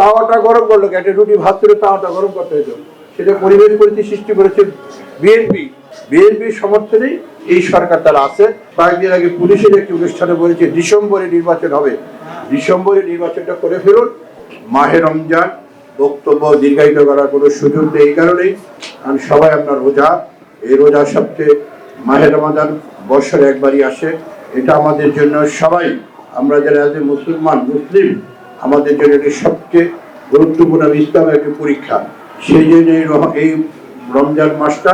তাওয়াটা গরম করল? একটা রুটি ভাত করে তাওয়াটা গরম করতে হতো সেটা পরিবেশ পরিস্থিতি সৃষ্টি করেছে বিএনপি বিএনপির সমর্থনেই এই সরকার তারা আছে। কয়েকদিন আগে পুলিশের একটি অনুষ্ঠানে বলেছে, ডিসেম্বরে নির্বাচন হবে। ডিসেম্বরে নির্বাচনটা করে ফেলুন। মাহে রমজান, বক্তব্য দীর্ঘায়িত করার কোনো সুযোগ নেই এই কারণেই। কারণ সবাই আপনার রোজা। এই রোজা সবচেয়ে মাহে রমাদান বছরে একবারই আসে। এটা আমাদের জন্য সবাই, আমরা যারা মুসলমান, মুসলিম আমাদের জন্য এটি সবচেয়ে গুরুত্বপূর্ণ ইসলামের একটি পরীক্ষা। সেই জন্য এই রমজান মাসটা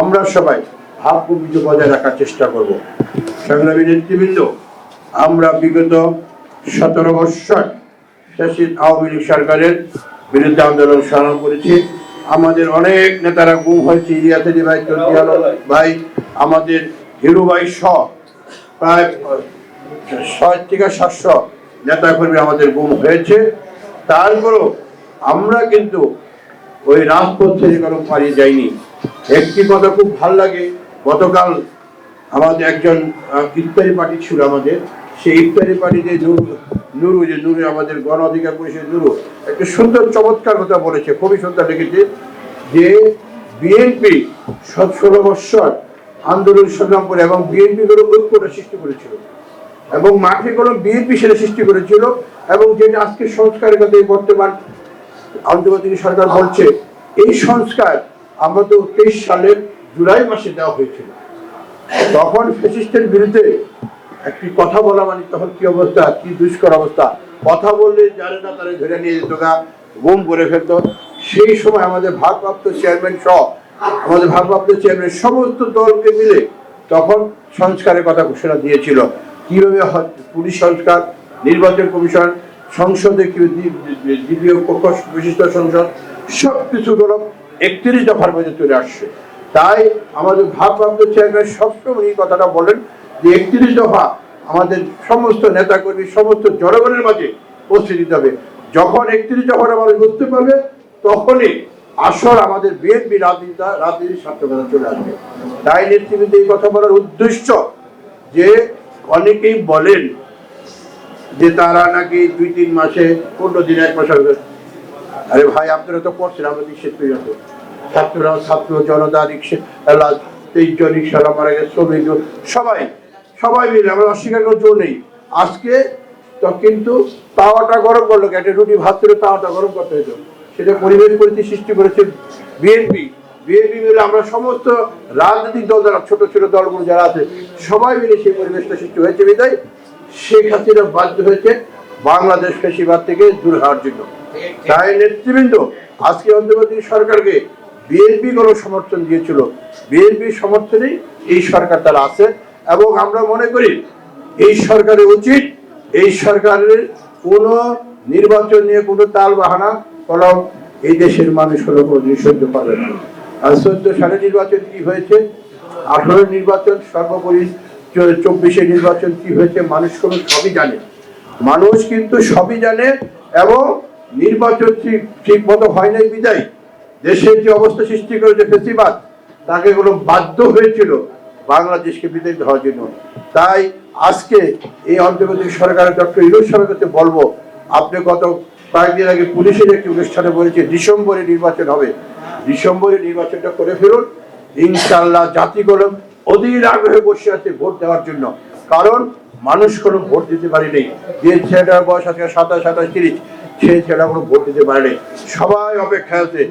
আমরা সবাই ভাব প্রকৃতি বজায় রাখার চেষ্টা করব। সংগ্রামী নেতৃবৃন্দ, আমরা বিগত সতেরো বৎসর শাসিত আওয়ামী লীগ সরকারের বিরুদ্ধে আন্দোলন সংগ্রাম করেছি। আমাদের অনেক নেতারা গুম হয়েছে আলী ভাই চন্দ্রী ভাই, আমাদের হিরু ভাই সহ প্রায় ছয় থেকে সাতশো নেতাকর্মী আমাদের গুম হয়েছে। তারপরও আমরা কিন্তু ওই রাজপথ থেকে কোনো পালিয়ে যাইনি। একটি কথা খুব ভালো লাগে, গতকাল আমাদের একজন ইফতারি পার্টি ছিল আমাদের। সেই ইফতারি পার্টিতে নুরু নুরু, যে নুরু আমাদের গণ অধিকার পরিষদ নুরু, একটা সুন্দর, চমৎকার কথা বলেছে, খুবই সুন্দর লিখেছে যে বিএনপি সৎ ষোলো বৎসর আন্দোলন সংগ্রাম করে এবং বিএনপি করে ঐক্যটা সৃষ্টি করেছিল। এবং মাঠে কোনো বিএনপি সেটা সৃষ্টি করেছিল এবং যেটা আজকে সংস্কারের কথা এই বর্তমান আন্তর্জাতিক সরকার বলছে, এই সংস্কার আমরা তো তেইশ সালের জুলাই মাসে দেওয়া হয়েছিল। তখন ফেসিস্টের বিরুদ্ধে একটি কথা বলা মানে তখন কি অবস্থা, কি দুষ্কর অবস্থা? কথা বললে জানে না তারা ধরে নিয়ে যেত না গুম করে ফেলতো। সেই সময় আমাদের ভারপ্রাপ্ত চেয়ারম্যান সহ, আমাদের ভারপ্রাপ্ত চেয়ারম্যান সমস্ত দলকে মিলে তখন সংস্কারের কথা ঘোষণা দিয়েছিল। কীভাবে পুলিশ সংস্কার, নির্বাচন কমিশন, সংসদে দ্বিতীয় কক্ষ বিশিষ্ট সংসদ সব কিছু গুলো একত্রিশ দফার মধ্যে চলে আসছে। তাই আমাদের ভারপ্রাপ্ত চেয়ারম্যান সবসময় এই কথাটা বলেন যে একত্রিশ দফা আমাদের সমস্ত নেতাকর্মী, সমস্ত জনগণের মাঝে পৌঁছে দিতে হবে। যখন একত্রিশ দফাটা মানুষ বুঝতে পারবে, তখনই আসল আমাদের বিএনপি রাজনীতিটা, রাজনীতির সার্থকতা চলে আসবে। তাই নেতৃবৃন্দ এই কথা বলার উদ্দেশ্য যে অনেকেই বলেন যে তারা নাকি দুই, তিন মাসে পনেরো দিন এক মাস হবে। আরে ভাই, আপনারা তো পড়ছেন, আমরা পেয়ে যাব ছাত্ররা, ছাত্র জনতা, রিক্সা তেইশ জন রিক্সাওয়ালা মারা গেছে শ্রমিক সবাই সবাই মিলে, আমরা অস্বীকার করার জন্য নেই। আজকে তো কিন্তু তাওয়াটা গরম করল? একটা রুটি ভাত করে তাওয়াটা গরম করতে হতো সেটা পরিবেশ পরিস্থিতি সৃষ্টি করেছে বিএনপি। বিএনপি মিলে আমরা সমস্ত রাজনৈতিক দল যারা, ছোট ছোট দলগুলো যারা আছে, সবাই মিলে সেই পরিবেশটা সৃষ্টি হয়েছে বিদায়। শেখ হাসিনা বাধ্য হয়েছে বাংলাদেশ ফেসিবাদ থেকে দূর হওয়ার জন্য। তাই নেতৃবৃন্দ, আজকে অন্তর্বর্তী সরকারকে বিএনপি কোনো সমর্থন দিয়েছিল। বিএনপির সমর্থনেই এই সরকার তারা আছে। এবং আমরা মনে করি, এই সরকারের উচিত, এই সরকারের কোনো নির্বাচন নিয়ে কোনো তাল বাহানা কলম এই দেশের মানুষ হলো কোনোদিন সহ্য পাবে না চোদ্দ সালে নির্বাচন কি হয়েছে? আঠারো নির্বাচন, সর্বোপরি চব্বিশে নির্বাচন কি হয়েছে মানুষ কোনো সবই জানে। মানুষ কিন্তু সবই জানে এবং নির্বাচন ঠিক ঠিক মতো হয় নাই বিদায়। দেশের যে অবস্থা সৃষ্টি করেছে ফেসিবাদ, তাকে কোনো বাধ্য হয়েছিল বাংলাদেশকে বিদায় হওয়ার জন্য। তাই আজকে এই অন্তর্বর্তী সরকারের ডক্টর ইরোজ সরকারকে বলব, আপনি গত কয়েকদিন আগে পুলিশের একটি অনুষ্ঠানে বলেছে, ডিসেম্বরে নির্বাচন হবে। ডিসেম্বরে নির্বাচনটা করে ফেলুন। ইনশাল্লাহ জাতিগুলো অধীর আগ্রহে বসে আছে ভোট দেওয়ার জন্য। কারণ মানুষ কোনো ভোট দিতে পারেনি যে ছেলেটার বয়স আজকে সাতাশ সাতাশ, তিরিশ সেই ছেলেটা কোনো ভোট দিতে পারেনি সবাই অপেক্ষা আছে।